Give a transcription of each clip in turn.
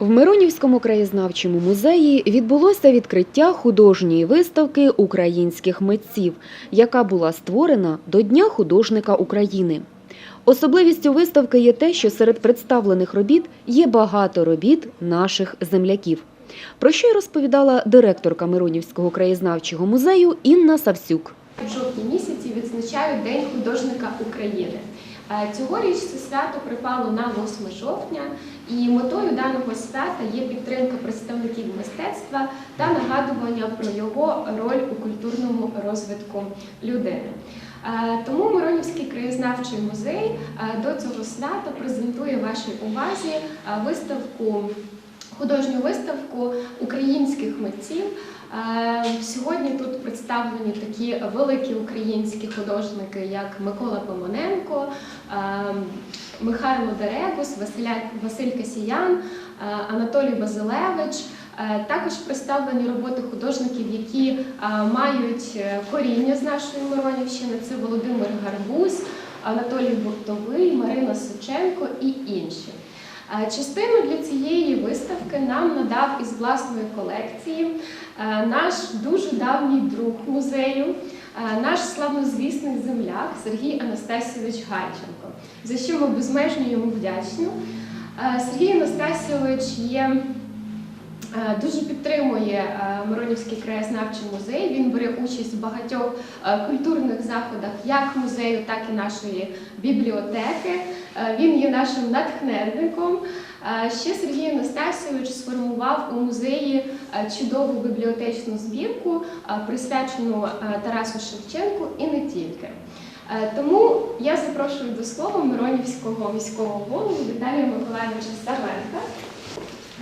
В Миронівському краєзнавчому музеї відбулося відкриття художньої виставки українських митців, яка була створена до Дня художника України. Особливістю виставки є те, що серед представлених робіт є багато робіт наших земляків. Про що й розповідала директорка Миронівського краєзнавчого музею Інна Савсюк. В жовтні місяці відзначають День художника України. Е, Цьогоріч це свято припало на 8 жовтня, і метою даного свята є підтримка представників мистецтва та нагадування про його роль у культурному розвитку людини. Е, Тому Миронівський краєзнавчий музей е, до цього свята презентує вашій увазі виставку. Художню виставку українських митців. Е, Сьогодні тут представлені такі великі українські художники, як Микола Помоненко, е, Михайло Дерегус, Василь Касіян, е, Анатолій Базилевич. Також представлені роботи художників, які мають коріння з нашої Миронівщини. Це Володимир Гарбуз, Анатолій Буртовий, Марина Сученко і інші. Частину для цієї виставки нам надав із власної колекції е, наш дуже давній друг музею, е, наш славнозвісний земляк Сергій Анастасійович Гальченко, за що ми безмежно йому вдячні. Е, Сергій Анастасійович є Дуже підтримує Миронівський краєзнавчий музей. Він бере участь в багатьох культурних заходах, як музею, так і нашої бібліотеки. Е, Він є нашим натхненником. Е, Ще Сергій Анастасійович сформував у музеї е, чудову бібліотечну збірку, присвячену Тарасу Шевченку і не тільки. Тому я запрошую до слова Миронівського міського голову Віталія Миколаївича Савенка.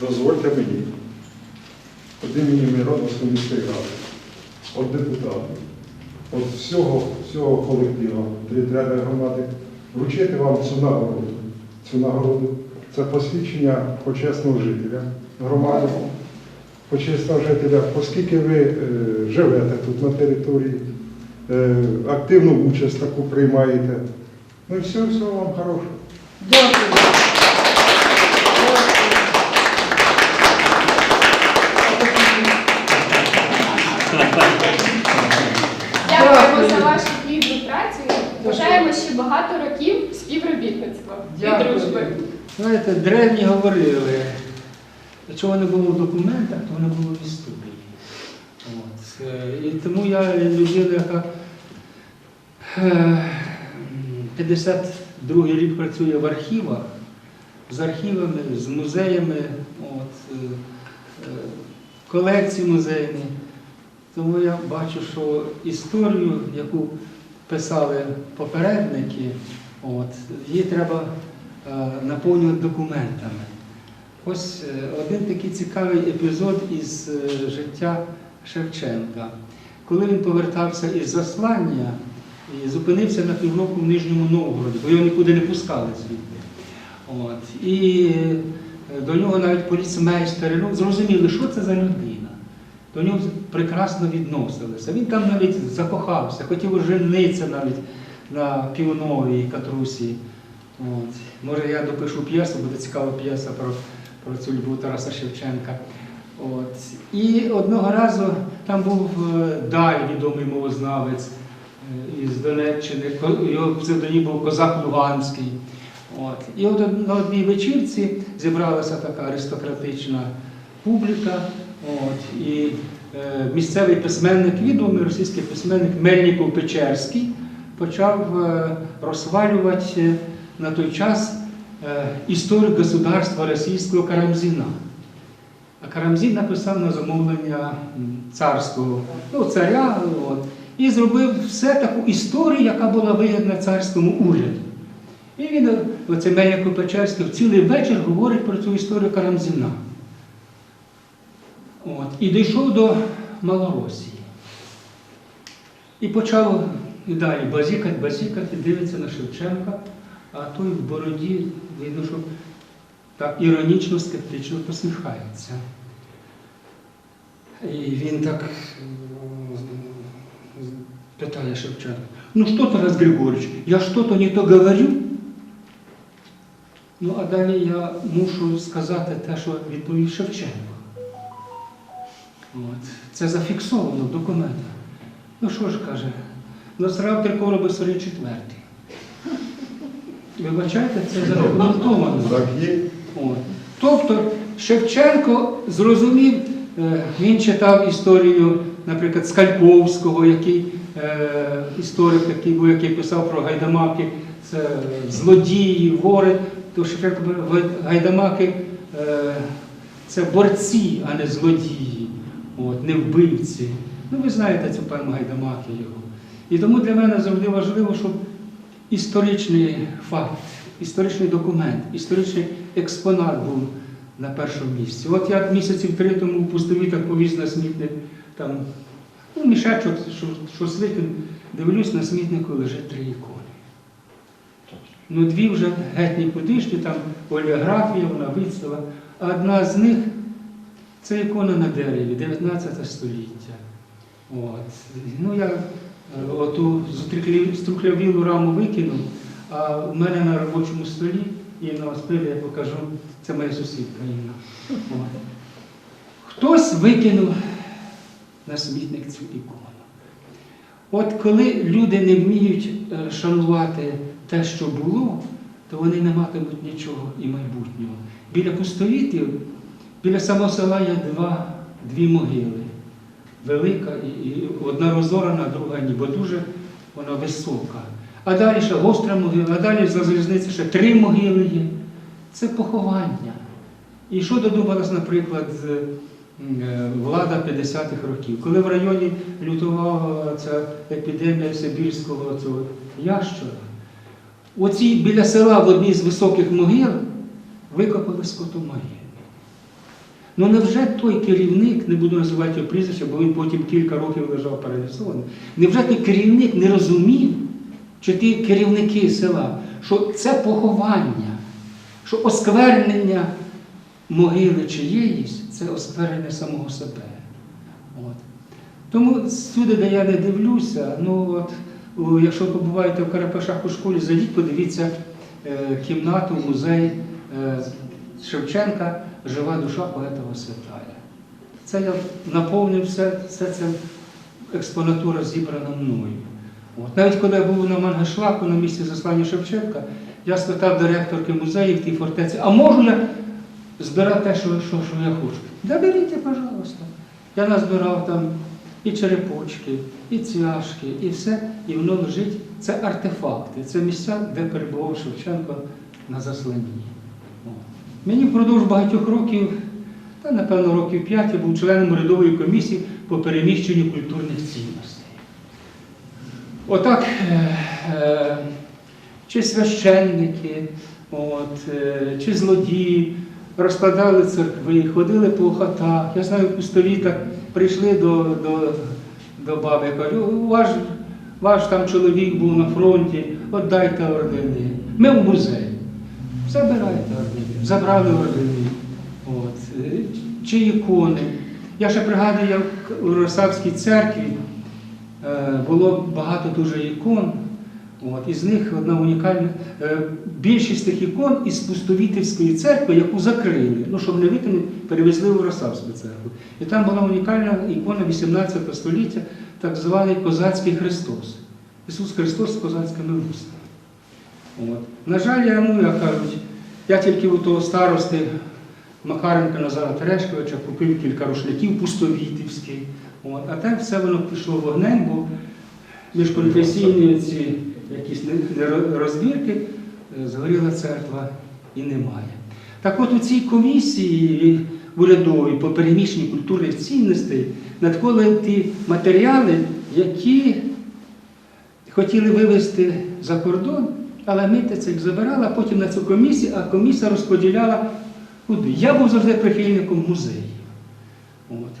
Дозвольте мені, від імені Мироновської міської ради, від депутатів, від всього, всього колективу територіальної громади, вручити вам цю нагороду. Цю нагороду. Це посвідчення почесного жителя громади, почесного жителя, оскільки ви е, живете тут на території, е, активну участь таку приймаєте. Ну і все, все вам хорошого. Дякуємо за вашу плідну працю. Бажаємо ще багато років співробітництва і Дякую. дружби. Знаєте, древні говорили, чого не було в документах, то не було в історії. От. е, І тому я людина, яка е, 52 рік працює в архівах, з архівами, з музеями, от, е, е, колекції музейні. Тому я бачу, що історію, яку писали попередники, от, її треба е, наповнювати документами. Ось е, один такий цікавий епізод із е, життя Шевченка. Коли він повертався із заслання і зупинився на півроку в Нижньому Новгороді, бо його нікуди не пускали звідти. От. І е, до нього навіть поліцмейстери ну, зрозуміли, що це за людина. До нього прекрасно відносилися. Він там навіть закохався, хотів оженитися навіть на півновій катрусі. От. Може, я допишу п'єсу, буде цікава п'єса про, про цю любов Тараса Шевченка. От. І одного разу там був е, Даль, відомий мовознавець е, із Донеччини, його псевдонім був Козак Луганський. От. І от на одній вечірці зібралася така аристократична публіка. От. І е, місцевий письменник, відомий російський письменник Мельніков Печерський почав е, розхвалювати е, на той час е, історію государства російського Карамзіна. А Карамзін написав на замовлення царського ну, царя от, і зробив все таку історію, яка була вигідна царському уряду. І він, оце Мельников Печерський, цілий вечір говорить про цю історію Карамзіна. От, і дійшов до Малоросії. І почав далі базікати, базікати, дивиться на Шевченка, а той в бороді, видно, що так іронічно, скептично посміхається. І він так питає Шевченка, ну що, Тарас Григорьевич, я что-то не то говорю? Ну, а далі я мушу сказати те, що відповів Шевченко. От. Це зафіксовано в документах. Ну що ж каже, короби сорі четвертий. Вибачайте, це. Так є. Тобто Шевченко зрозумів, е, він читав історію, наприклад, Скальковського, який е, історик був, який писав про гайдамаки, це злодії, вори. То Шевченко гайдамаки е, це борці, а не злодії, от, не вбивці. Ну, ви знаєте цю певну гайдамаки його. І тому для мене завжди важливо, щоб історичний факт, історичний документ, історичний експонат був на першому місці. От я місяців три тому в пустовітах повіз на смітник, там ну, мішечок, що, що свитин, дивлюсь, на смітнику лежить три ікони. Ну, дві вже геть нікудишні, там оліографія, вона виставила. А одна з них це ікона на дереві, 19 століття. От. Ну, я оту струхлявілу раму викинув, а в мене на робочому столі і на спилі я покажу, це моя сусідка Інна. Хтось викинув на смітник цю ікону. От коли люди не вміють е, шанувати те, що було, то вони не матимуть нічого і майбутнього. Біля пустовітів, біля самого села є два, дві могили. Велика і, і одна розорана, друга ні, бо дуже вона висока. А далі ще гостра могила, а далі за залізниці ще три могили є. Це поховання. І що додумалась, наприклад, е, влада 50-х років, коли в районі лютувала ця епідемія Сибірського цього ящора, оці біля села в одній з високих могил викопали скотомогили. Ну невже той керівник, не буду називати його прізвище, бо він потім кілька років лежав паралізований, невже той керівник не розумів, чи ті керівники села, що це поховання, що осквернення могили чиєїсь це осквернення самого себе. От. Тому сюди, де я не дивлюся, ну от, якщо побуваєте в Карапашах у школі, зайдіть, подивіться е, кімнату, музей е, Шевченка, жива душа поета Васвятая. Це я наповнив все, все це експонатура зібрана мною. От. Навіть коли я був на Мангешлаку на місці заслання Шевченка, я спитав директорки музею в тій фортеці, а можу я збирати те, що, що, що я хочу? Да беріть, пожалуйста. Я назбирав там і черепочки, і цвяшки, і все, і воно лежить. Це артефакти, це місця, де перебував Шевченко на засланні. От. Мені впродовж багатьох років, та напевно років п'ять, я був членом урядової комісії по переміщенню культурних цінностей. Отак, е, е, чи священники, от, е, чи злодії розкладали церкви, ходили по хатах. Я знаю, в пустовітах прийшли до, до, до баби, я кажу, ваш, ваш там чоловік був на фронті, отдайте ордени. Ми в музей. Забирайте ордени. Забрали ордени. От. Чи ікони. Я ще пригадую, як у Росавській церкві е, було багато дуже ікон. От, із них одна унікальна. е, Більшість тих ікон із Пустовітівської церкви, яку закрили, ну, щоб не викинути, перевезли в Росавську церкву. І там була унікальна ікона 18 століття, так званий Козацький Христос. Ісус Христос з козацькими вустами. На жаль, я, ну, як кажуть, я тільки у того старости Макаренка Назара Терешковича купив кілька рушників пустовітівських. А там все воно пішло вогнем, бо міжконфесійні ці якісь розбірки, е, згоріла церква і немає. Так от у цій комісії урядовій по переміщенню культурних цінностей надходили ті матеріали, які хотіли вивезти за кордон, але митниця їх забирала, потім на цю комісію, а комісія розподіляла куди. Я був завжди прихильником музеїв. От.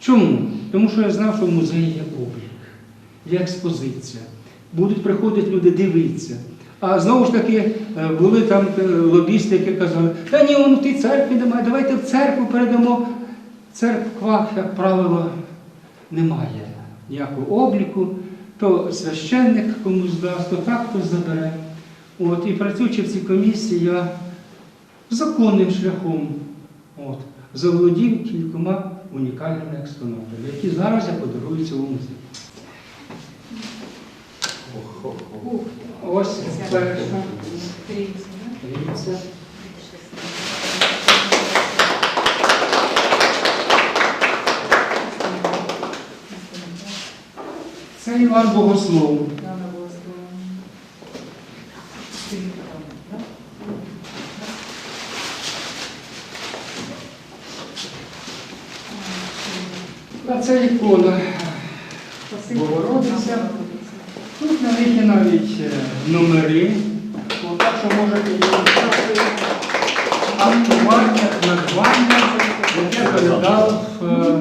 Чому? Тому що я знав, що в музеї є облік, є експозиція. Будуть приходити люди дивитися. А знову ж таки, е, були там е, лобісти, які казали, та ні, он в тій церкві немає, давайте в церкву передамо. В церквах, як правило, немає ніякого обліку, то священник комусь дасть, то так хтось забере. От, і працюючи в цій комісії, я законним шляхом от, заволодів кількома унікальними експонатами, які зараз я подарую цьому музею. Ось перша. Це Іван Богослов. А це ікона Богородиця. Тут на них є навіть е, номери. Так що можете її читати. Актування, надбання, яке передав е,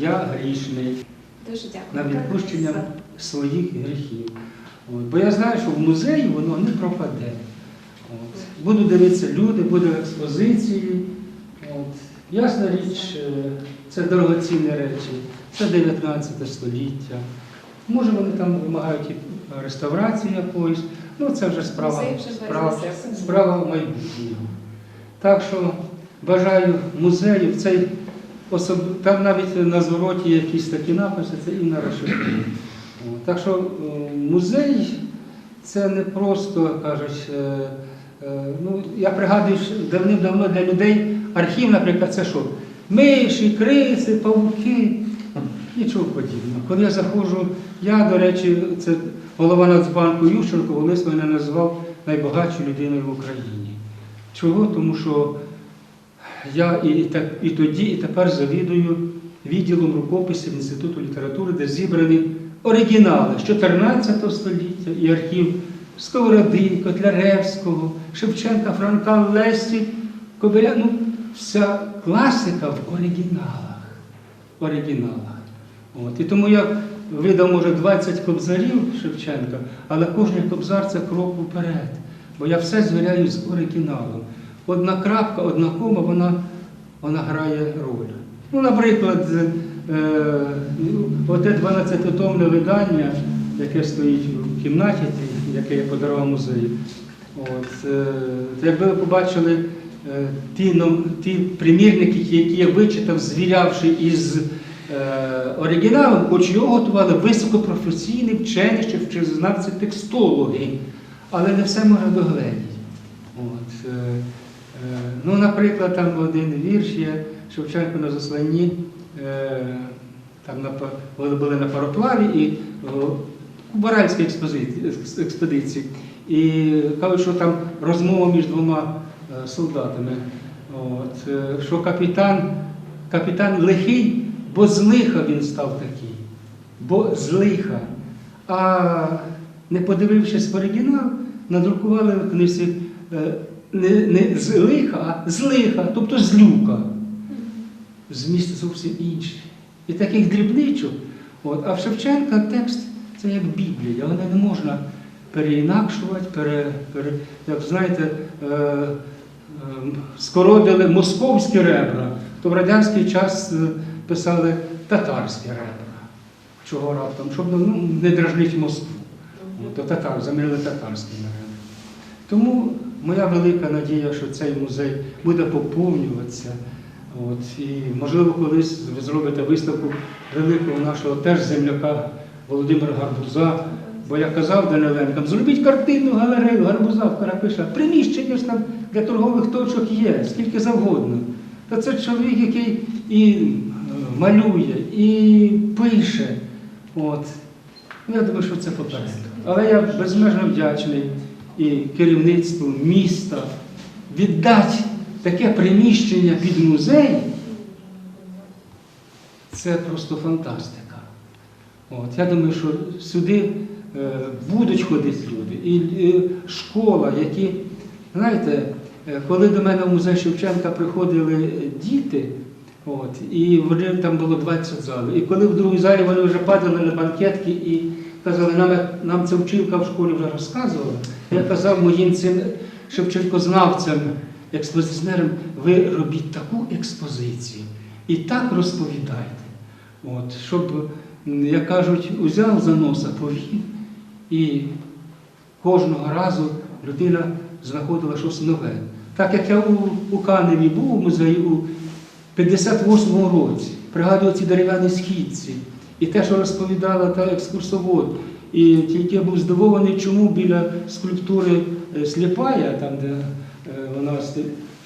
я грішний Дуже дякую. на відпущення своїх гріхів. От. Бо я знаю, що в музеї воно не пропаде. От. Буду дивитися люди, буде експозиції. От. Ясна річ, е, це дорогоцінні речі, це 19 століття. Може, вони там вимагають реставрації якоїсь, ну це вже справа, справа, справа майбутнього. Так що бажаю музею в цей особ... там навіть на звороті якісь такі написи, це і на решетку. Так що е, музей це не просто кажуть. е, е, Ну, я пригадую, що давним-давно для людей архів, наприклад, це що? Миші, криси, павуки, нічого подібного. Коли я заходжу, я, до речі, це голова Нацбанку Ющенко, Волис мене назвав найбагатшою людиною в Україні. Чого? Тому що я і, і, тоді, і тепер завідую відділом рукописів Інституту літератури, де зібрані оригінали з 14 століття і архів Сковороди, Котляревського, Шевченка, Франка, Лесі, Кобиля. Ну, вся класика в оригіналах. оригіналах. От. І тому я видав, може, 20 кобзарів Шевченка, але кожен кобзар це крок вперед. Бо я все звіряю з оригіналом. Одна крапка, одна кома, вона, вона грає роль. Ну, наприклад, е, оте 12-томне видання, яке стоїть в кімнаті, яке я подарував музею. От, е, то якби ви побачили е, ті, ну, ті примірники, які я вичитав, звірявши із е, оригіналом, хоч його готували високопрофесійні вчені, ще вчезнавці текстологи, але не все можна догледіти. От, е, е, ну, наприклад, там один вірш є Шевченко на засланні, е, там вони були на пароплаві і у Баральській експедиції. І кажуть, що там розмова між двома е, солдатами. От, е, що капітан, капітан лихий, бо з лиха він став такий. Бо з лиха. А не подивившись в оригінал, надрукували в книзі е, не, не з лиха, а з лиха, тобто з люка. Зміст зовсім інший. І таких дрібничок. От, а в Шевченка текст це як Біблія, вона не можна переінакшувати, пере, пере, як знаєте, е, е, скородили московські ребра, то в радянський час е, писали татарські ребра. Чого раптом? Щоб ну, не дражнити Москву. От, то татар, замінили татарськими ребрами. Тому моя велика надія, що цей музей буде поповнюватися. От, і, можливо, колись ви зробите виставку великого нашого теж земляка Володимира Гарбуза. Бо я казав Даниленкам, зробіть картинну галерею Гарбуза в Карапиша. Приміщення ж там для торгових точок є, скільки завгодно. Та це чоловік, який і е, малює, і пише. От. Ну, Я думаю, що це попереду. Але я безмежно вдячний і керівництву міста віддати таке приміщення під музей. Це просто фантастика. От, я думаю, що сюди е, будуть ходити люди. І школа, які, знаєте, е, коли до мене в музей Шевченка приходили діти, от, і вони, там було 20 залів. І коли в другій залі вони вже падали на банкетки і казали, нам, нам ця вчилка в школі вже розказувала, я казав моїм цим Шевченкознавцям, експозиціонерам, ви робіть таку експозицію і так розповідайте. От, щоб, як кажуть, узяв за носа, повів, і кожного разу людина знаходила щось нове. Так як я у, у Каневі був у музеї у 58-му році, пригадую ці дерев'яні східці, і те, що розповідала та екскурсовод. І тільки я був здивований, чому біля скульптури е, Сліпая, там де е, вона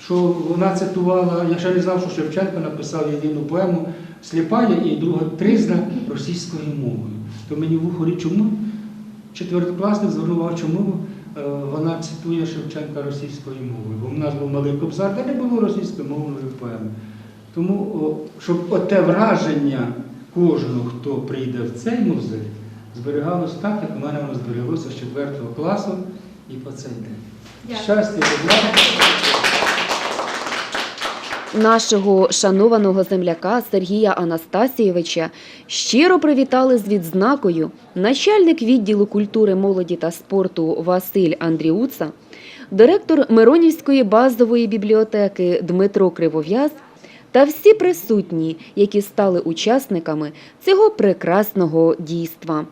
що вона цитувала, я ще не знав, що Шевченко написав єдину поему Сліпая і друга тризна російською мовою. То мені в ухорі чому четвертокласник звернув увагу, чому е, вона цитує Шевченка російською мовою. Бо в нас був малий кобзар, де не було російськомовної поеми. Тому, щоб оте враження кожного, хто прийде в цей музей, зберігалось так, як у мене воно зберігалося з 4 класу і по цей день. Дякую. Щастя, добра. Нашого шанованого земляка Сергія Анастасійовича щиро привітали з відзнакою начальник відділу культури, молоді та спорту Василь Андріуца, директор Миронівської базової бібліотеки Дмитро Кривов'яз та всі присутні, які стали учасниками цього прекрасного дійства.